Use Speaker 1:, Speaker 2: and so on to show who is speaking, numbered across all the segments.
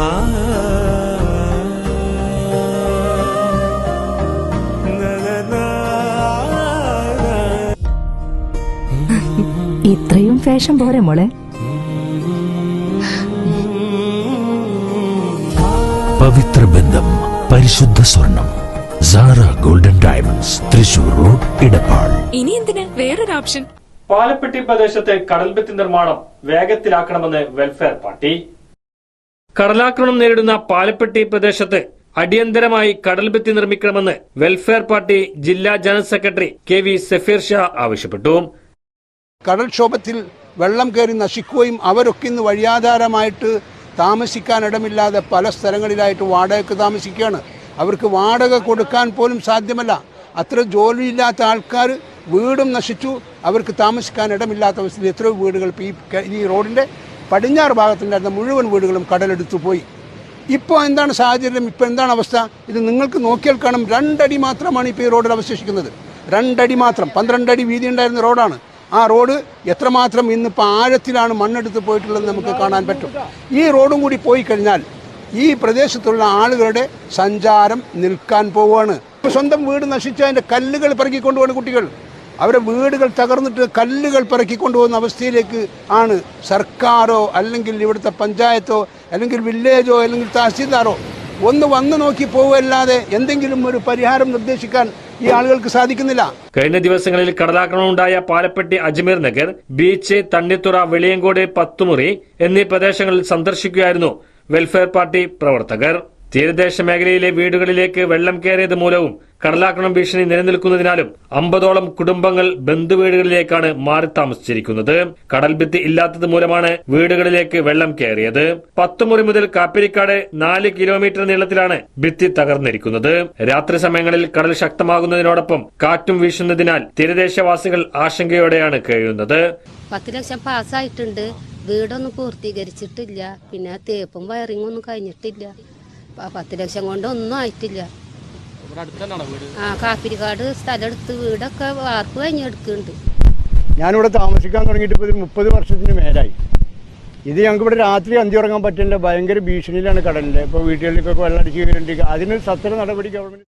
Speaker 1: ഇത്രയും ഫാഷൻ പോരെ മോളെ.
Speaker 2: പവിത്ര ബന്ധം പരിശുദ്ധ സ്വർണം Sara golden diamonds Thrissur road Edappal
Speaker 3: ഇനി എന്തിന്? വേറൊരു ഓപ്ഷൻ.
Speaker 4: പാലപ്പെട്ടി പ്രദേശത്തെ കടൽഭിത്തി നിർമ്മാണം വേഗത്തിലാക്കണമെന്ന് വെൽഫെയർ പാർട്ടി. കടലാക്രമണം നേരിടുന്ന പാലപ്പെട്ടി പ്രദേശത്ത് അടിയന്തരമായി കടൽഭിത്തി നിർമ്മിക്കണമെന്ന് വെൽഫെയർ പാർട്ടി ജില്ലാ general secretary K V Safeer Shah ആവശ്യപ്പെട്ടു.
Speaker 5: കടൽക്ഷോഭത്തിൽ വെള്ളം കയറി നശിക്കുകയും അവരൊക്കെ ഇന്ന് വഴിയാധാരമായിട്ട് താമസിക്കാൻ ഇടമില്ലാതെ പല സ്ഥലങ്ങളിലായിട്ട് വാടകയ്ക്ക് താമസിക്കുകയാണ്. അവർക്ക് വാടക കൊടുക്കാൻ പോലും സാധ്യമല്ല. അത്ര ജോലിയില്ലാത്ത ആൾക്കാർ വീടും നശിച്ചു. അവർക്ക് താമസിക്കാൻ ഇടമില്ലാത്ത അവസ്ഥയിൽ എത്രയോ വീടുകൾ ഈ റോഡിന്റെ പടിഞ്ഞാറ് ഭാഗത്തുണ്ടായിരുന്ന മുഴുവൻ വീടുകളും കടലെടുത്തു പോയി. ഇപ്പോൾ എന്താണ് സാഹചര്യം? ഇപ്പോൾ എന്താണ് അവസ്ഥ? ഇത് നിങ്ങൾക്ക് നോക്കിയാൽ കാണും. രണ്ടടി മാത്രമാണ് ഇപ്പോൾ ഈ റോഡിൽ അവശേഷിക്കുന്നത്. രണ്ടടി മാത്രം. പന്ത്രണ്ടടി വീതി ഉണ്ടായിരുന്ന റോഡാണ്. ആ റോഡ് എത്രമാത്രം ഇന്നിപ്പോൾ ആഴത്തിലാണ് മണ്ണെടുത്ത് പോയിട്ടുള്ളത് നമുക്ക് കാണാൻ പറ്റും. ഈ റോഡും കൂടി പോയി കഴിഞ്ഞാൽ ഈ പ്രദേശത്തുള്ള ആളുകളുടെ സഞ്ചാരം നിൽക്കാൻ പോവുകയാണ്. സ്വന്തം വീട് നശിച്ചതിന്റെ കല്ലുകൾ പെറുക്കിക്കൊണ്ടുപോകുന്ന കുട്ടികൾ. അവരുടെ വീടുകൾ തകർന്നിട്ട് കല്ലുകൾ പെറുക്കിക്കൊണ്ടുപോകുന്ന അവസ്ഥയിലേക്ക് ആണ് സർക്കാരോ അല്ലെങ്കിൽ ഇവിടുത്തെ പഞ്ചായത്തോ അല്ലെങ്കിൽ വില്ലേജോ അല്ലെങ്കിൽ തഹസീൽദാറോ ഒന്ന് വന്നു നോക്കി പോവുകയല്ലാതെ എന്തെങ്കിലും ഒരു പരിഹാരം നിർദ്ദേശിക്കാൻ ഈ ആളുകൾക്ക് സാധിക്കുന്നില്ല.
Speaker 4: കഴിഞ്ഞ ദിവസങ്ങളിൽ കടലാക്രമണം ഉണ്ടായ പാലപ്പെട്ടി അജ്മീർ നഗർ ബീച്ച് തണ്ണിത്തുറ വെളിയങ്കോട് പത്തുമുറി എന്നീ പ്രദേശങ്ങളിൽ സന്ദർശിക്കുകയായിരുന്നു വെൽഫെയർ പാർട്ടി പ്രവർത്തകർ. തീരദേശ മേഖലയിലെ വീടുകളിലേക്ക് വെള്ളം കയറിയത് മൂലവും കടലാക്രമണം ഭീഷണി നിലനിൽക്കുന്നതിനാലും അമ്പതോളം കുടുംബങ്ങൾ ബന്ധുവീടുകളിലേക്കാണ് മാറി താമസിച്ചിരിക്കുന്നത്. കടൽഭിത്തി ഇല്ലാത്തത് മൂലമാണ് വീടുകളിലേക്ക് വെള്ളം കയറിയത്. പത്തുമുറി മുതൽ കാപ്പിരിക്കാട് നാല് കിലോമീറ്റർ നീളത്തിലാണ് ഭിത്തി തകർന്നിരിക്കുന്നത്. രാത്രി സമയങ്ങളിൽ കടൽ ശക്തമാകുന്നതിനോടൊപ്പം കാറ്റും വീശുന്നതിനാൽ തീരദേശവാസികൾ ആശങ്കയോടെയാണ് കഴിയുന്നത്.
Speaker 6: പത്ത് ലക്ഷം പാസ്സായിട്ടുണ്ട്. വീടൊന്നും പൂർത്തീകരിച്ചിട്ടില്ല. പിന്നെ തേപ്പും വയറിങ്ങും ഒന്നും കഴിഞ്ഞിട്ടില്ല. പത്ത് ലക്ഷം കൊണ്ട് ഒന്നും ആയിട്ടില്ല. ആ കാപ്പിരിക്കാട് സ്ഥലം എടുത്ത് വീടൊക്കെ വാർപ്പ് കഴിഞ്ഞ് എടുക്കുന്നുണ്ട്.
Speaker 7: ഞാനിവിടെ താമസിക്കാൻ തുടങ്ങിയിട്ട് ഇപ്പോൾ ഒരു മുപ്പത് വർഷത്തിന് മേലായി. ഇത് ഞങ്ങൾക്ക് ഇവിടെ രാത്രി അന്തി ഉറങ്ങാൻ പറ്റില്ല. ഭയങ്കര ഭീഷണിയിലാണ് കടലിന്റെ. ഇപ്പോൾ വീട്ടുകളിലേക്കൊക്കെ വെള്ളം അടിച്ച് കയറിയിട്ടുണ്ട് അതിന് സത്ര നടപടി ഗവൺമെന്റ്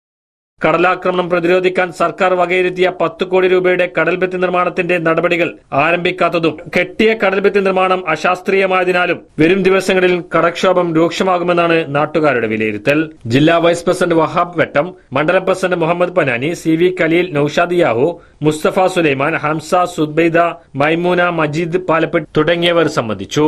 Speaker 4: കടലാക്രമണം പ്രതിരോധിക്കാൻ സർക്കാർ വകയിരുത്തിയ പത്ത് കോടി രൂപയുടെ കടൽഭിത്തി നിർമ്മാണത്തിന്റെ നടപടികൾ ആരംഭിക്കാത്തതും കെട്ടിയ കടൽഭിത്തി നിർമ്മാണം അശാസ്ത്രീയമായതിനാലും വരും ദിവസങ്ങളിൽ കടക്ഷോഭം രൂക്ഷമാകുമെന്നാണ് നാട്ടുകാരുടെ വിലയിരുത്തൽ. ജില്ലാ വൈസ് പ്രസിഡന്റ് വഹാബ് വെട്ടം മണ്ഡലം president Muhammad Panani C V Khaleel Noushad Yahu Mustafa Sulaiman Hamza Subaida Maimoona Majeed Palappetti തുടങ്ങിയവർ സംബന്ധിച്ചു.